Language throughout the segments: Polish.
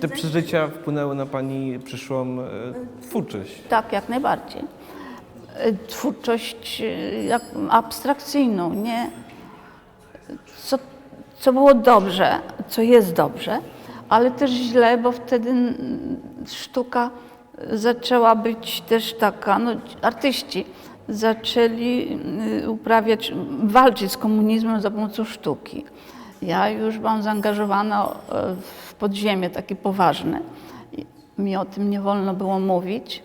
Te przeżycia wpłynęły na Pani przyszłą e, twórczość. Tak, jak najbardziej. E, Twórczość e, abstrakcyjną, nie? Co, co było dobrze, co jest dobrze, ale też źle, bo wtedy sztuka zaczęła być też taka, no artyści zaczęli uprawiać, walczyć z komunizmem za pomocą sztuki. Ja już byłam zaangażowana e, w podziemie takie poważne. Mi o tym nie wolno było mówić.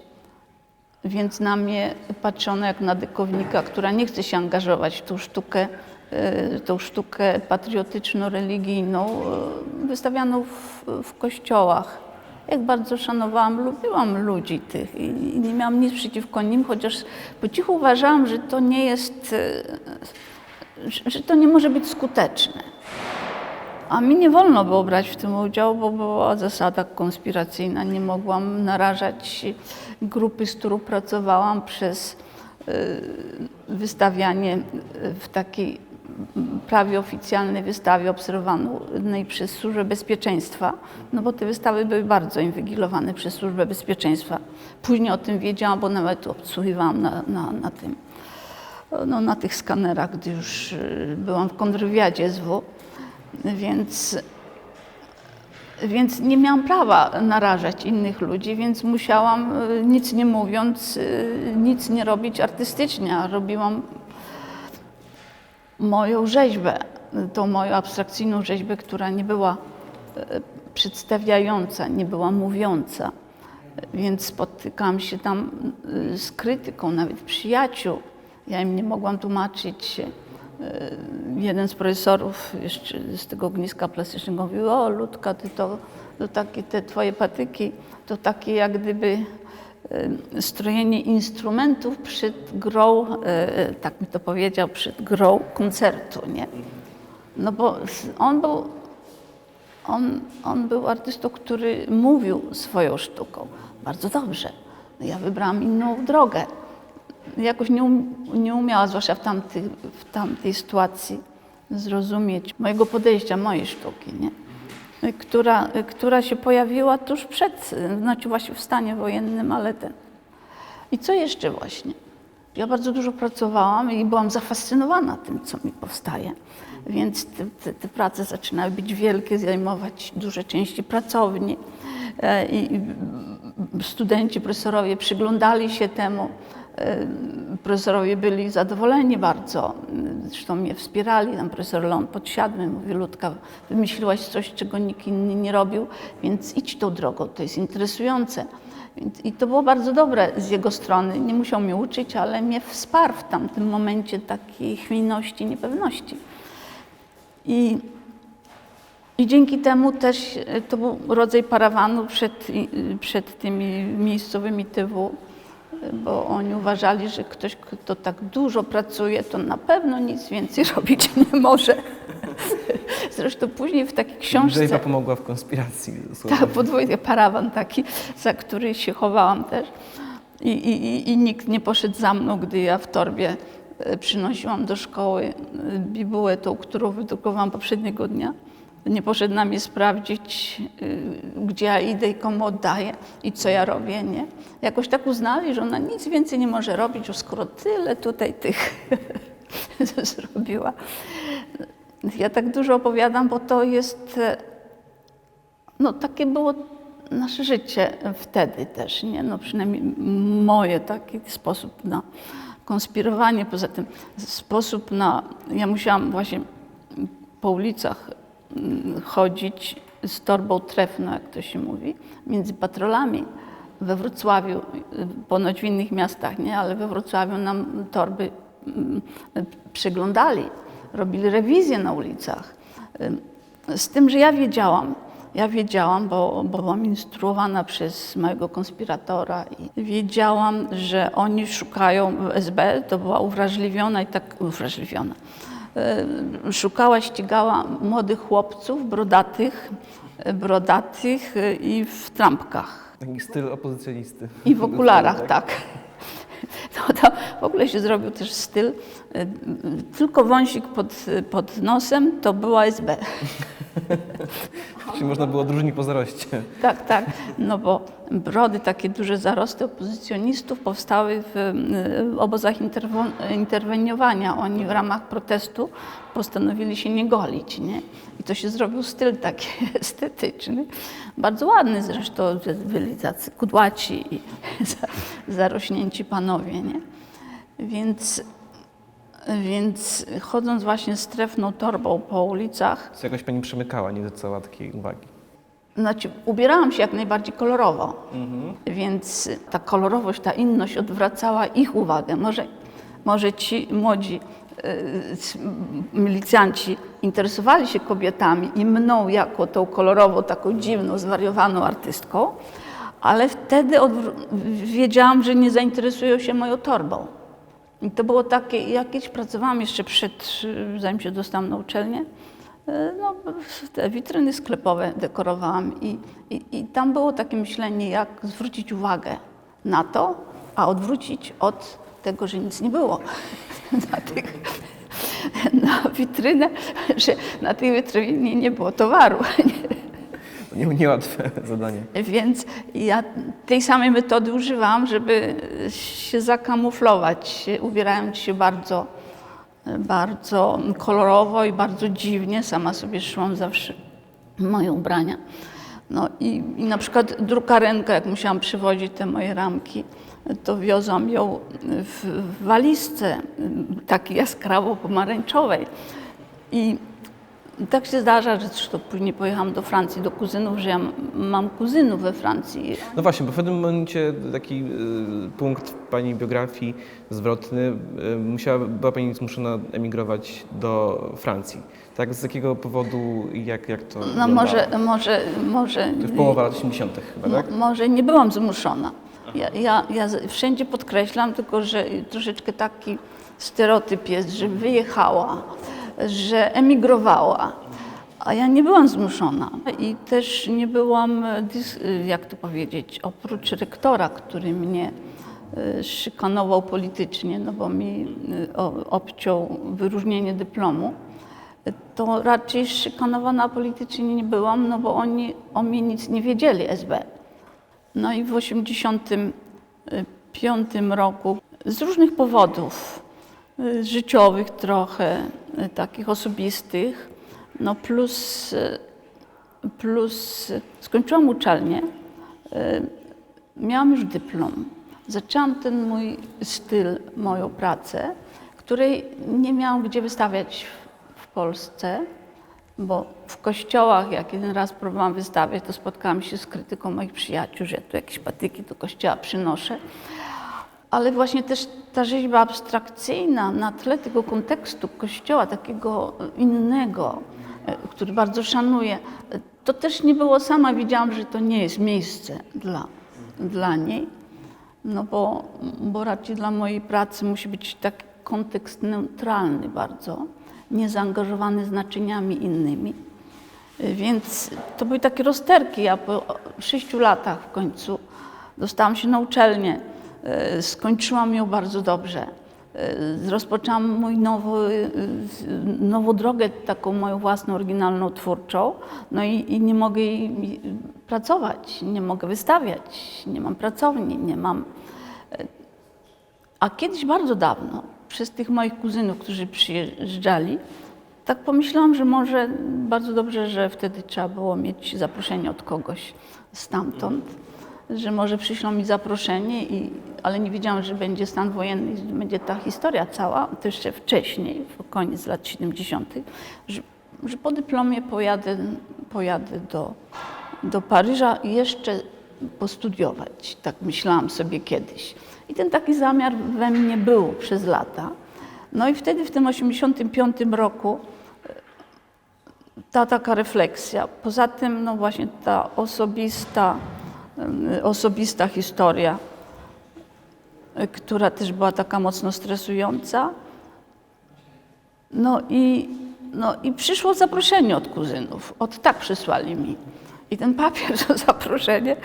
Więc na mnie patrzono jak na dykownika, która nie chce się angażować w tą sztukę, e, tą sztukę patriotyczno-religijną, e, wystawianą w, w kościołach. Jak bardzo szanowałam, lubiłam ludzi tych i nie miałam nic przeciwko nim, chociaż po cichu uważałam, że to nie jest, że to nie może być skuteczne. A mi nie wolno było brać w tym udział, bo była zasada konspiracyjna. Nie mogłam narażać grupy, z którą pracowałam przez y, wystawianie w takiej prawie oficjalnej wystawie obserwowanej przez Służbę Bezpieczeństwa, no bo te wystawy były bardzo inwigilowane przez Służbę Bezpieczeństwa. Później o tym wiedziałam, bo nawet obsługiwałam na, na, na tym, no, na tych skanerach, gdy już y, byłam w kontrwywiadzie SW. Więc, więc nie miałam prawa narażać innych ludzi, więc musiałam, y, nic nie mówiąc, y, nic nie robić artystycznie, robiłam moją rzeźbę, tą moją abstrakcyjną rzeźbę, która nie była y, przedstawiająca, nie była mówiąca. Więc spotykałam się tam z krytyką, nawet przyjaciół. Ja im nie mogłam tłumaczyć. Y, Jeden z profesorów jeszcze z tego ogniska plastycznego mówił, o Ludka, ty to, to takie te twoje patyki, to takie jak gdyby y, strojenie instrumentów przed grą, y, tak mi to powiedział, przed grą koncertu, nie? No bo on był on, on był artystą, który mówił swoją sztuką bardzo dobrze. No Ja wybrałam inną drogę. Jakoś nie, um, nie umiała, zwłaszcza w, tamty, w tamtej sytuacji, zrozumieć mojego podejścia, mojej sztuki, nie? Która, która się pojawiła tuż przed, znaczy właśnie w stanie wojennym, ale ten. I co jeszcze właśnie? Ja bardzo dużo pracowałam i byłam zafascynowana tym, co mi powstaje. Więc te, te, te prace zaczynały być wielkie, zajmować duże części pracowni. E, I studenci, profesorowie przyglądali się temu. E, Profesorowie byli zadowoleni bardzo. Zresztą mnie wspierali. Tam profesor Lon Podsiadły mówi, Ludka, wymyśliłaś coś, czego nikt inny nie robił, więc idź tą drogą, to jest interesujące. I to było bardzo dobre z jego strony. Nie musiał mnie uczyć, ale mnie wsparł w tamtym momencie takiej chwiejności, niepewności. I, I dzięki temu też e, to był rodzaj parawanu przed, przed tymi miejscowymi TW, e, bo oni uważali, że ktoś, kto tak dużo pracuje, to na pewno nic więcej robić nie może. Zresztą później w takiej książce... Rzeźba pomogła w konspiracji. Tak, podwójny parawan taki, za który się chowałam też. I, i, i- I nikt nie poszedł za mną, gdy ja w torbie e, przynosiłam do szkoły e, bibułę tą, którą wydrukowałam poprzedniego dnia. Nie poszedł na mnie sprawdzić, e, gdzie ja idę i komu oddaję i co ja robię, nie? Jakoś tak uznali, że ona nic więcej nie może robić, już skoro tyle tutaj tych zrobiła. Ja tak dużo opowiadam, bo to jest e, no takie było nasze życie wtedy też, nie? No przynajmniej moje taki sposób na konspirowanie. Poza tym sposób na... Ja musiałam właśnie po ulicach chodzić z torbą trefną, jak to się mówi, między patrolami. We Wrocławiu, ponoć w innych miastach, nie? Ale we Wrocławiu nam torby mm, przeglądali, robili rewizję na ulicach. Z tym, że ja wiedziałam, ja wiedziałam, bo, bo byłam instruowana przez mojego konspiratora i wiedziałam, że oni szukają SB, to była uwrażliwiona i tak uwrażliwiona. E, Szukała, ścigała młodych chłopców, brodatych, brodatych e, i w trampkach. Taki styl opozycjonisty. I w okularach, tak. To, to w ogóle się zrobił też styl. Tylko wąsik pod, pod nosem to była SB. Czyli można było odróżnić po zaroście. Tak, tak. No bo brody, takie duże zarosty opozycjonistów powstały w obozach interweniowania. Oni w ramach protestu postanowili się nie golić, nie? I to się zrobił styl taki estetyczny. Bardzo ładny zresztą, byli tacy kudłaci i za- zarośnięci panowie, nie? Więc, więc chodząc właśnie z trefną torbą po ulicach, Co jakoś pani przemykała, nie zwracała takiej uwagi. Znaczy, ubierałam się jak najbardziej kolorowo, więc ta kolorowość, ta inność odwracała ich uwagę. Może, może ci młodzi y, c- milicjanci interesowali się kobietami i mną jako tą kolorową, taką dziwną, zwariowaną artystką, ale wtedy wiedziałam, że nie zainteresują się moją torbą. I to było takie, ja kiedyś pracowałam jeszcze przed, zanim się dostałam na uczelnię, y, no, te witryny sklepowe dekorowałam i, i, i tam było takie myślenie, jak zwrócić uwagę na to, a odwrócić od tego, że nic nie było na, tych, na witrynę, że na tej witrynie nie było towaru. Nie, niełatwe zadanie. Więc ja tej samej metody używałam, żeby się zakamuflować, ubierając się bardzo, bardzo kolorowo i bardzo dziwnie. Sama sobie szyłam zawsze moje ubrania. No i, i na przykład drukarenka, jak musiałam przywozić te moje ramki, to wiozłam ją w, walizce takiej jaskrawo pomarańczowej. I i tak się zdarza, że zresztą później pojechałam do Francji, do kuzynów, że ja mam kuzynów we Francji. No właśnie, bo w pewnym momencie taki y, punkt w pani biografii zwrotny, y, musiała, była pani zmuszona emigrować do Francji. Tak? Z jakiego powodu i jak, jak to No wyglądało? może, może, może, To już połowa lat 80. chyba, tak? mo, może nie byłam zmuszona. Ja, ja, ja wszędzie podkreślam, tylko że troszeczkę taki stereotyp jest, że wyjechała, że emigrowała. A ja nie byłam zmuszona i też nie byłam, e, dys, jak to powiedzieć, oprócz rektora, który mnie e, szykanował politycznie, no bo mi e, obciął wyróżnienie dyplomu, to raczej szykanowana politycznie nie byłam, no bo oni o mnie nic nie wiedzieli, SB. No i w 1985 roku z różnych powodów życiowych trochę, takich osobistych, no plus, y, plus y, skończyłam uczelnię, y, miałam już dyplom. Zaczęłam ten mój styl, moją pracę, której nie miałam gdzie wystawiać w Polsce, bo w kościołach, jak jeden raz próbowałam wystawiać, to spotkałam się z krytyką moich przyjaciół, że ja tu jakieś patyki do kościoła przynoszę. Ale właśnie też ta rzeźba abstrakcyjna na tle tego kontekstu kościoła, takiego innego, e, który bardzo szanuję, e, to też nie było sama. Widziałam, że to nie jest miejsce dla, dla niej, no bo, bo raczej dla mojej pracy musi być taki kontekst neutralny bardzo, niezaangażowany znaczeniami innymi. E, Więc to były takie rozterki. Ja po sześciu latach w końcu dostałam się na uczelnię. E, Skończyłam ją bardzo dobrze. E, Rozpoczęłam mój nowy, e, nową drogę, taką moją własną, oryginalną, twórczą. No i, i nie mogę pracować, nie mogę wystawiać, nie mam pracowni, nie mam a kiedyś bardzo dawno, przez tych moich kuzynów, którzy przyjeżdżali, tak pomyślałam, że może bardzo dobrze, że wtedy trzeba było mieć zaproszenie od kogoś stamtąd, że może przyślą mi zaproszenie, i, ale nie wiedziałam, że będzie stan wojenny, że będzie ta historia cała, to jeszcze wcześniej, w koniec lat 70., że, że po dyplomie pojadę, pojadę do, do Paryża i jeszcze postudiować. Tak myślałam sobie kiedyś. I ten taki zamiar we mnie był przez lata. No i wtedy w tym 85 roku ta taka refleksja. Poza tym, no właśnie ta osobista, osobista historia, która też była taka mocno stresująca. No i, no i przyszło zaproszenie od kuzynów. Od tak przysłali mi. I ten papier, to zaproszenie,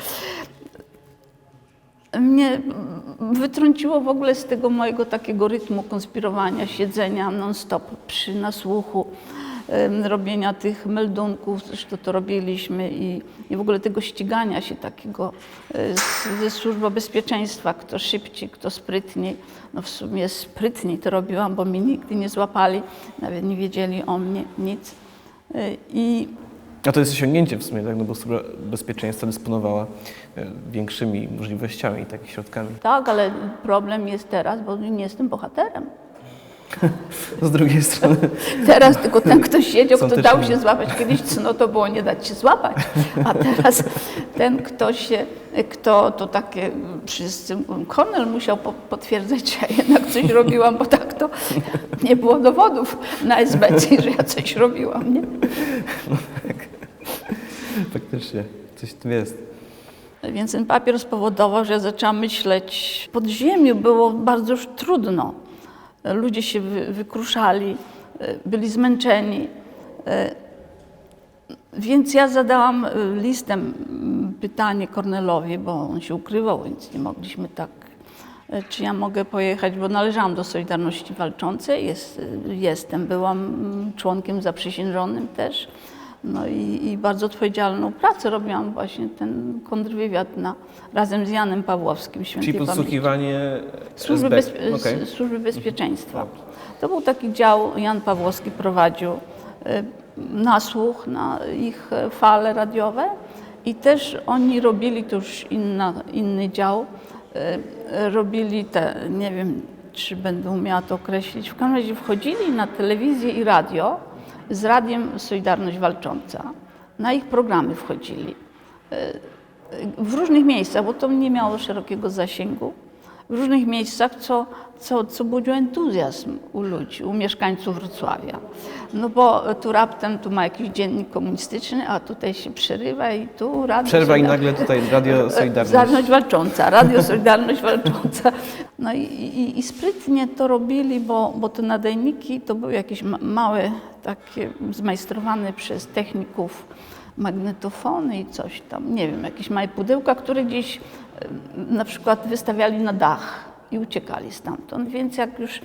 mnie wytrąciło w ogóle z tego mojego takiego rytmu konspirowania, siedzenia non-stop przy nasłuchu, robienia tych meldunków, zresztą to robiliśmy i, i w ogóle tego ścigania się takiego e, ze służby bezpieczeństwa, kto szybciej, kto sprytniej. No w sumie sprytniej to robiłam, bo mnie nigdy nie złapali, nawet nie wiedzieli o mnie nic. E, I A to jest osiągnięcie w sumie, tak? no bo służba bezpieczeństwa dysponowała e, większymi możliwościami i takimi środkami. tak, ale problem jest teraz, bo nie jestem bohaterem. Z drugiej strony, Teraz tylko ten, kto siedział, kto dał się złapać. Kiedyś cno to było nie dać się złapać, a teraz ten, kto się, kto to takie, wszyscy, Kornel musiał po, potwierdzać, że ja jednak coś robiłam, bo tak to nie było dowodów na SBC, że ja coś robiłam, nie? faktycznie, coś tu jest. Więc ten papier spowodował, że ja zaczęłam myśleć. W podziemiu było bardzo już trudno. Ludzie się wy, wykruszali, e, byli zmęczeni. E, Więc ja zadałam e, listem m, pytanie Kornelowi, bo on się ukrywał, więc nie mogliśmy tak. Czy ja mogę pojechać, bo należałam do Solidarności Walczącej, jest, jestem, byłam mm, członkiem zaprzysiężonym też. No i, i bardzo odpowiedzialną pracę robiłam właśnie ten kontrwywiad na, razem z Janem Pawłowskim, świętej Czyli podsłuchiwanie Służby, SB. bez, Okej. s- służby Bezpieczeństwa. To był taki dział, Jan Pawłowski prowadził y, nasłuch na ich e, fale radiowe i też oni robili, to już inna, inny dział, y, robili te, nie wiem czy będę umiała to określić, w każdym razie wchodzili na telewizję i radio z radiem Solidarność Walcząca. Na ich programy wchodzili w różnych miejscach, bo to nie miało szerokiego zasięgu, w różnych miejscach, co, co, co budziło entuzjazm u ludzi, u mieszkańców Wrocławia. No bo tu raptem tu ma jakiś dziennik komunistyczny, a tutaj się przerywa i tu radio Przerwa i nagle tutaj Radio Solidarność. Solidarność Walcząca, Radio Solidarność Walcząca. No i, i, i sprytnie to robili, bo, bo te nadajniki to były jakieś ma- małe, takie zmajstrowane przez techników magnetofony i coś tam, nie wiem, jakieś małe pudełka, które gdzieś e, na przykład wystawiali na dach i uciekali stamtąd. Więc jak już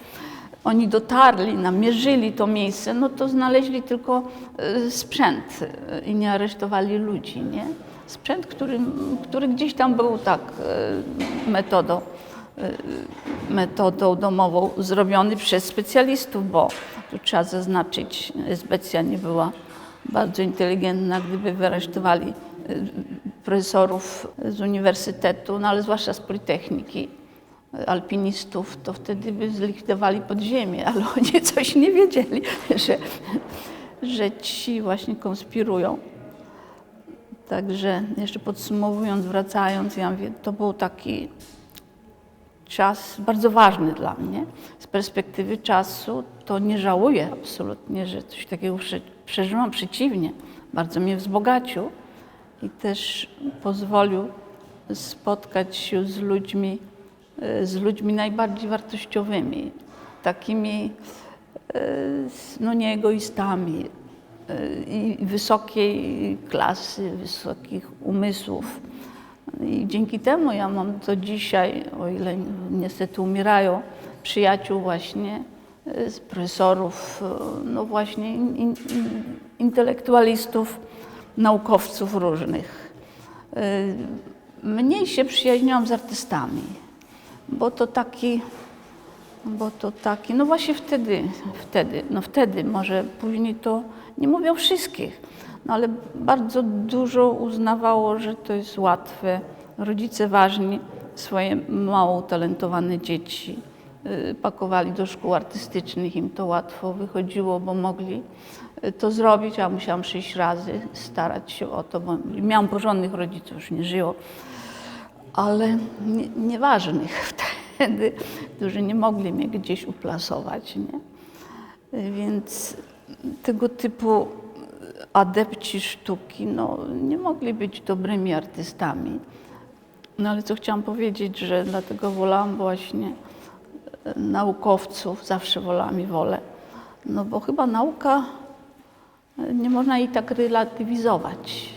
oni dotarli, namierzyli to miejsce, no to znaleźli tylko e, sprzęt e, i nie aresztowali ludzi, nie? Sprzęt, który, który gdzieś tam był tak metodą, metodą domową zrobiony przez specjalistów, bo tu trzeba zaznaczyć, Specja nie była bardzo inteligentna, gdyby wyaresztowali e, profesorów z uniwersytetu, no ale zwłaszcza z Politechniki, e, alpinistów, to wtedy by zlikwidowali podziemie, ale oni coś nie wiedzieli, że, że ci właśnie konspirują. Także jeszcze podsumowując, wracając, ja mówię, to był taki czas bardzo ważny dla mnie. Z perspektywy czasu to nie żałuję absolutnie, że coś takiego prze- przeżyłam. Przeciwnie, bardzo mnie wzbogacił i też pozwolił spotkać się z ludźmi, e, z ludźmi najbardziej wartościowymi, takimi e, no nie egoistami e, i wysokiej klasy, wysokich umysłów. I dzięki temu ja mam do dzisiaj, o ile niestety umierają, przyjaciół właśnie z profesorów, e, no właśnie in, in, intelektualistów, naukowców różnych. E, Mniej się przyjaźniłam z artystami, bo to taki, bo to taki, no właśnie wtedy, wtedy, no wtedy, może później to, nie mówię o wszystkich, no ale bardzo dużo uznawało, że to jest łatwe. Rodzice ważni swoje mało utalentowane dzieci y, pakowali do szkół artystycznych, im to łatwo wychodziło, bo mogli y, to zrobić, a musiałam sześć razy starać się o to, bo miałam porządnych rodziców, już nie żyło ale nie, nieważnych wtedy, którzy nie mogli mnie gdzieś uplasować. Nie? Więc tego typu adepci sztuki no, nie mogli być dobrymi artystami. No ale co chciałam powiedzieć, że dlatego wolałam właśnie e, naukowców, zawsze wolałam i wolę. No bo chyba nauka, e, nie można jej tak relatywizować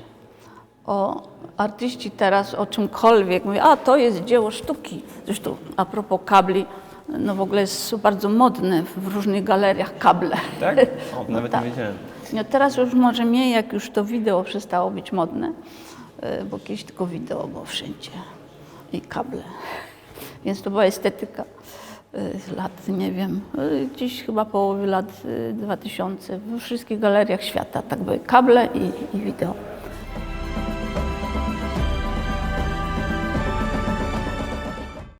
o artyści teraz o czymkolwiek mówią, a to jest dzieło sztuki. Zresztą a propos kabli, no w ogóle jest bardzo modne w różnych galeriach kable. Tak? O, nawet tak. nie wiedziałem. No teraz już może mniej, jak już to wideo przestało być modne, y, bo kiedyś tylko wideo było wszędzie i kable. Więc to była estetyka z lat, nie wiem, y, gdzieś chyba połowy lat y, 2000 we wszystkich galeriach świata. Tak były kable i, i wideo.